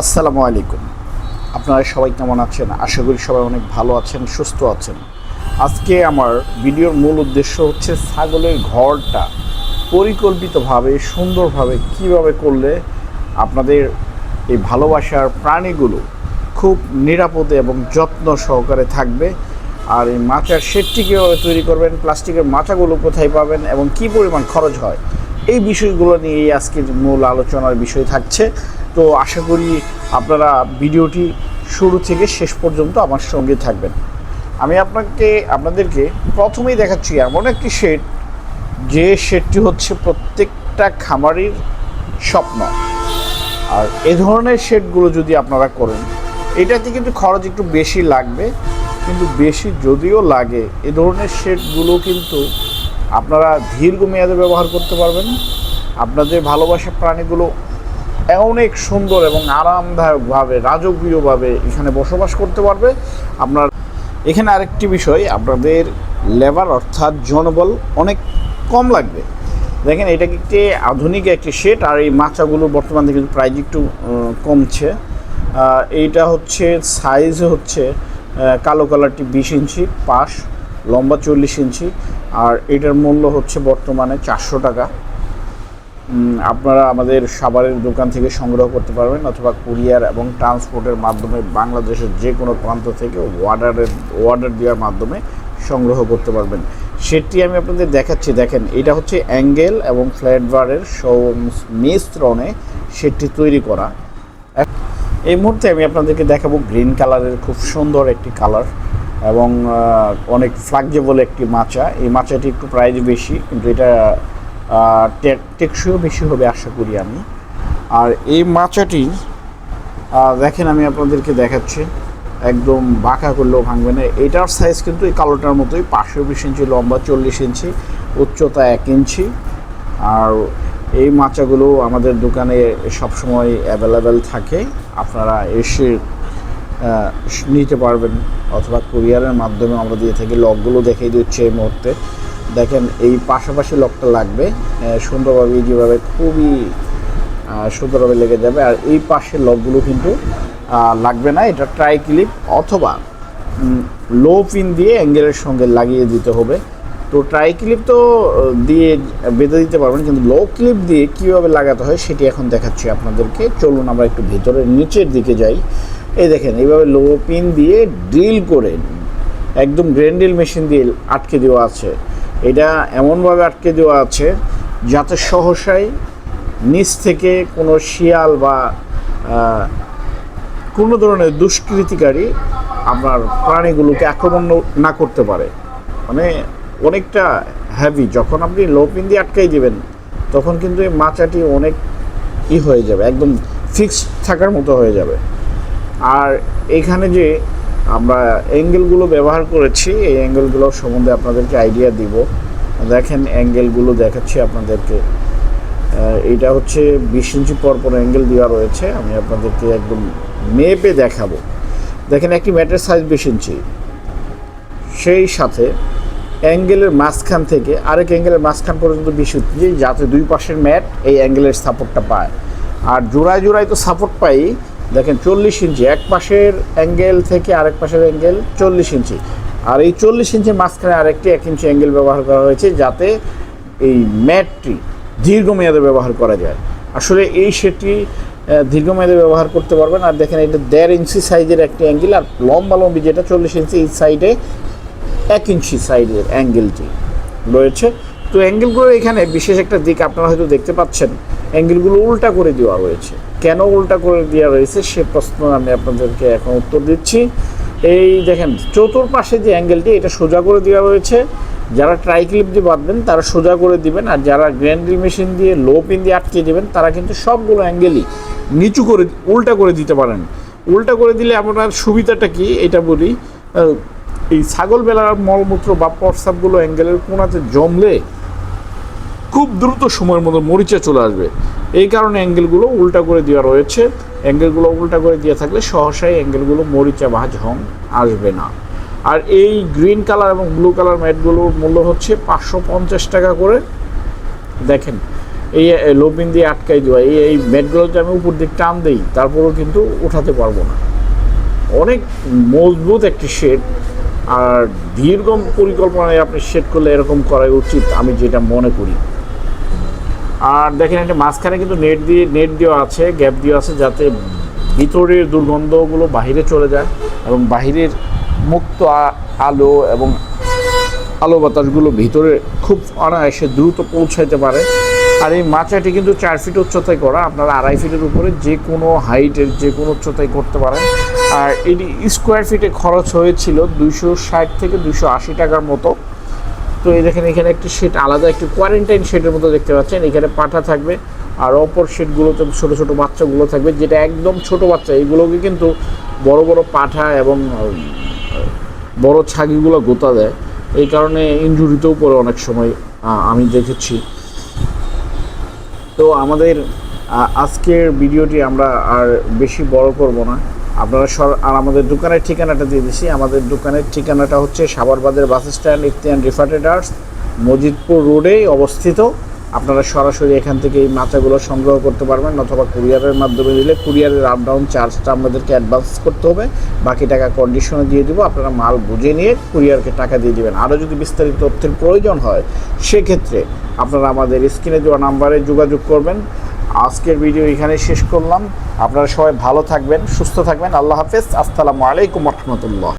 আসসালামু আলাইকুম। আপনারা সবাই কেমন আছেন? আশা করি সবাই অনেক ভালো আছেন, সুস্থ আছেন। আজকে আমার ভিডিওর মূল উদ্দেশ্য হচ্ছে ছাগলের ঘরটা পরিকল্পিতভাবে, সুন্দরভাবে কীভাবে করলে আপনাদের এই ভালোবাসার প্রাণীগুলো খুব নিরাপদে এবং যত্ন সহকারে থাকবে। আর এই মাচার শেডটি কীভাবে তৈরি করবেন, প্লাস্টিকের মাচাগুলো কোথায় পাবেন এবং কী পরিমাণ খরচ হয়, এই বিষয়গুলো নিয়েই আজকের মূল আলোচনার বিষয় থাকছে। তো আশা করি আপনারা ভিডিওটি শুরু থেকে শেষ পর্যন্ত আমার সঙ্গে থাকবেন। আমি আপনাকে, আপনাদেরকে প্রথমেই দেখাচ্ছি এমন একটি শেড, যে শেডটি হচ্ছে প্রত্যেকটা খামারির স্বপ্ন। আর এ ধরনের শেডগুলো যদি আপনারা করেন, এটাতে কিন্তু খরচ একটু বেশি লাগবে, কিন্তু বেশি যদিও লাগে, এ ধরনের শেডগুলো কিন্তু আপনারা দীর্ঘমেয়াদে ব্যবহার করতে পারবেন। আপনাদের ভালোবাসা প্রাণীগুলো অনেক সুন্দর এবং আরামদায়কভাবে, রাজকীয়ভাবে এখানে বসবাস করতে পারবে। আপনার এখানে আরেকটি বিষয়, আপনাদের লেবার অর্থাৎ জনবল অনেক কম লাগবে। দেখেন, এটা একটি আধুনিক একটি শেড, আর এই মাচাগুলো বর্তমানে কিন্তু প্রাইস একটু কমছে। এইটা হচ্ছে সাইজ হচ্ছে কালো কালারটি বিশ ইঞ্চি, পাশ লম্বা চল্লিশ ইঞ্চি, আর এটার মূল্য হচ্ছে বর্তমানে চারশো টাকা। আপনারা আমাদের সাভারের দোকান থেকে সংগ্রহ করতে পারবেন অথবা কুরিয়ার এবং ট্রান্সপোর্টের মাধ্যমে বাংলাদেশের যে কোনো প্রান্ত থেকে অর্ডারের, অর্ডার দেওয়ার মাধ্যমে সংগ্রহ করতে পারবেন। সেটি আমি আপনাদের দেখাচ্ছি। দেখেন, এটা হচ্ছে অ্যাঙ্গেল এবং ফ্ল্যাট বারের মিশ্রণে সেটি তৈরি করা। এই মুহূর্তে আমি আপনাদেরকে দেখাবো গ্রিন কালারের খুব সুন্দর একটি কালার এবং অনেক ফ্লাক্সিবল একটি মাচা। এই মাচাটি একটু প্রাইস বেশি, কিন্তু এটা টেকসইও বেশি হবে আশা করি আমি। আর এই মাচাটির আহ, দেখেন আমি আপনাদেরকে দেখাচ্ছি। একদম বাঁকা করলেও ভাঙবে না। এটার সাইজ কিন্তু এই কালোটার মতোই পাঁচশো বিশ ইঞ্চি লম্বা চল্লিশ ইঞ্চি উচ্চতা এক ইঞ্চি। আর এই মাচাগুলো আমাদের দোকানে সবসময় অ্যাভেলেবেল থাকে। আপনারা এসে নিতে পারবেন। অথবা কুরিয়ারের মাধ্যমে আমরা দিয়ে থাকি। লকগুলো দেখিয়ে দিচ্ছি এই মুহূর্তে। দেখেন, এই পাশাপাশি লকটা লাগবে। সুন্দরভাবে যেভাবে খুবই সুন্দরভাবে লেগে যাবে। আর এই পাশের লকগুলো কিন্তু লাগবে না। এটা ট্রাই ক্লিপ অথবা লো পিন দিয়ে অ্যাঙ্গেলের সঙ্গে লাগিয়ে দিতে হবে। তো ট্রাই ক্লিপ তো দিয়ে বেঁধে দিতে পারবেন, কিন্তু লো ক্লিপ দিয়ে কীভাবে লাগাতে হয় সেটি এখন দেখাচ্ছি আপনাদেরকে। চলুন আমরা একটু ভেতরে, নিচের দিকে যাই। এই দেখেন, এইভাবে লো পিন দিয়ে ড্রিল করে, একদম গ্রেন্ডেল মেশিন দিয়ে আটকে দেওয়া আছে। এটা এমনভাবে আটকে দেওয়া আছে যাতে সহসাই নিচ থেকে কোনো শিয়াল বা কোনো ধরনের দুষ্কৃতিকারী আপনার প্রাণীগুলোকে আক্রমণ না করতে পারে। মানে অনেকটা হ্যাভি যখন আপনি লো পিন দিয়ে আটকাই দেবেন, তখন কিন্তু এই মাচাটি অনেক ই হয়ে যাবে, একদম ফিক্সড থাকার মতো হয়ে যাবে। আর এখানে যে আমরা অ্যাঙ্গেলগুলো ব্যবহার করেছি, এই অ্যাঙ্গেলগুলো সম্বন্ধে আপনাদেরকে আইডিয়া দিব। দেখেন অ্যাঙ্গেলগুলো দেখাচ্ছি আপনাদেরকে। এইটা হচ্ছে বিশ ইঞ্চি পর পর অ্যাঙ্গেল দেওয়া রয়েছে, আমি আপনাদেরকে একদম মেপে দেখাবো। দেখেন একটি ম্যাটের সাইজ বিশ ইঞ্চি। সেই সাথে অ্যাঙ্গেলের মাঝখান থেকে আরেক অ্যাঙ্গেলের মাঝখান পর্যন্ত বিশ ইঞ্চি, যাতে দুই পাশের ম্যাট এই অ্যাঙ্গেলের সাপোর্টটা পায়। আর জোড়ায় জোড়ায় তো সাপোর্ট পাই দেখেন চল্লিশ ইঞ্চি, এক পাশের অ্যাঙ্গেল থেকে আরেক পাশের অ্যাঙ্গেল চল্লিশ ইঞ্চি। আর এই চল্লিশ ইঞ্চির মাঝখানে আরেকটি এক ইঞ্চি অ্যাঙ্গেল ব্যবহার করা হয়েছে যাতে এই ম্যাটটি দীর্ঘমেয়াদে ব্যবহার করা যায়। আসলে এই সেটি দীর্ঘমেয়াদে ব্যবহার করতে পারবেন। আর দেখেন এটা দেড় ইঞ্চি সাইজের একটি অ্যাঙ্গেল আর লম্বা লম্বি যেটা চল্লিশ ইঞ্চি, এই সাইডে এক ইঞ্চি সাইডের অ্যাঙ্গেলটি রয়েছে। তো অ্যাঙ্গেলগুলো এখানে বিশেষ একটা দিক আপনারা হয়তো দেখতে পাচ্ছেন। অ্যাঙ্গেলগুলো উল্টা করে দেওয়া রয়েছে কেন উল্টা করে দেওয়া রয়েছে সে প্রশ্ন আমি আপনাদেরকে এখন উত্তর দিচ্ছি। এই দেখেন, চতুর্পাশে যে অ্যাঙ্গেলটি, এটা সোজা করে দেওয়া রয়েছে যারা ট্রাই ক্লিপ দিয়ে বাঁধবেন, তারা সোজা করে দিবেন। আর যারা গ্র্যান্ড্রিল মেশিন দিয়ে লো পিন দিয়ে আটকে দেবেন, তারা কিন্তু সবগুলো অ্যাঙ্গেলই নিচু করে, উল্টা করে দিতে পারেন। উল্টা করে দিলে আপনার সুবিধাটা কি? এটা বলি এই ছাগল বেলার মলমূত্র বা প্রস্রাবগুলো অ্যাঙ্গেলের কোনাতে জমলে খুব দ্রুত সময়ের মধ্যে মরিচা চলে আসবে। এই কারণে অ্যাঙ্গেলগুলো উল্টা করে দেওয়া রয়েছে। অ্যাঙ্গেলগুলো উল্টা করে দিয়ে থাকলে সহসাই অ্যাঙ্গেলগুলো মরিচা বা ঝং আসবে না। আর এই গ্রিন কালার এবং ব্লু কালার ম্যাটগুলোর মূল্য হচ্ছে পাঁচশো পঞ্চাশ টাকা করে। দেখেন, এই লোপিন দিয়ে আটকাই দেওয়া। এই এই বেডগুলোতে আমি উপর দিক টান দিই, তারপরেও কিন্তু উঠাতে পারব না। অনেক মজবুত একটি শেড, আর দীর্ঘ পরিকল্পনায় আপনি শেড করলে এরকম করাই উচিত, আমি যেটা মনে করি। আর দেখেন একটা মাঝখানে কিন্তু নেট দিয়ে, নেট দেওয়া আছে, গ্যাপ দেওয়া আছে যাতে ভিতরের দুর্গন্ধগুলো বাহিরে চলে যায় এবং বাহিরের মুক্ত আলো এবং আলো বাতাসগুলো ভিতরে খুব অনায়াসে দ্রুত পৌঁছাইতে পারে। আর এই মাচাটি কিন্তু চার ফিট উচ্চতায় করা, আপনারা আড়াই ফিটের উপরে যে কোনো হাইটের যে কোনো উচ্চতায় করতে পারেন। আর এটি স্কোয়ার ফিটে খরচ হয়েছিল দুইশো ষাট থেকে দুশো আশি টাকার মতো। তো এই দেখেন, এখানে একটি শেড আলাদা একটি কোয়ারেন্টাইন শেডের মতো দেখতে পাচ্ছেন। এখানে পাঠা থাকবে আর অপর শেডগুলোতে ছোট ছোট বাচ্চাগুলো থাকবে, যেটা একদম ছোট বাচ্চা। এইগুলোকে কিন্তু বড় বড় পাঠা এবং বড় ছাগিগুলো গোতা দেয়। এই কারণে ইঞ্জুরিতেও পড়ে অনেক সময় আমি দেখেছি। তো আমাদের আজকের ভিডিওটি আমরা আর বেশি বড় করব না। আপনারা সর আর আমাদের দোকানের ঠিকানাটা দিয়ে দিচ্ছি আমাদের দোকানের ঠিকানাটা হচ্ছে সাবরবাদের বাস স্ট্যান্ড, ইফতিয়ান রিফা ট্রেডার্স মজিদপুর রোডেই অবস্থিত। আপনারা সরাসরি এখান থেকে এই মাচাগুলো সংগ্রহ করতে পারবেন অথবা কুরিয়ারের মাধ্যমে দিলে কুরিয়ারের আপ ডাউন চার্জটা আমাদেরকে অ্যাডভান্স করতে হবে। বাকি টাকা কন্ডিশনে দিয়ে দিব, আপনারা মাল বুঝে নিয়ে কুরিয়ারকে টাকা দিয়ে দেবেন। আরও যদি বিস্তারিত তথ্যের প্রয়োজন হয়, সেক্ষেত্রে আপনারা আমাদের স্ক্রিনে দেওয়া নাম্বারে যোগাযোগ করবেন। আজকের ভিডিও এখানে শেষ করলাম। আপনারা সবাই ভালো থাকবেন, সুস্থ থাকবেন। আল্লাহ হাফেজ। আসসালামু আলাইকুম রহমতুল্লাহ।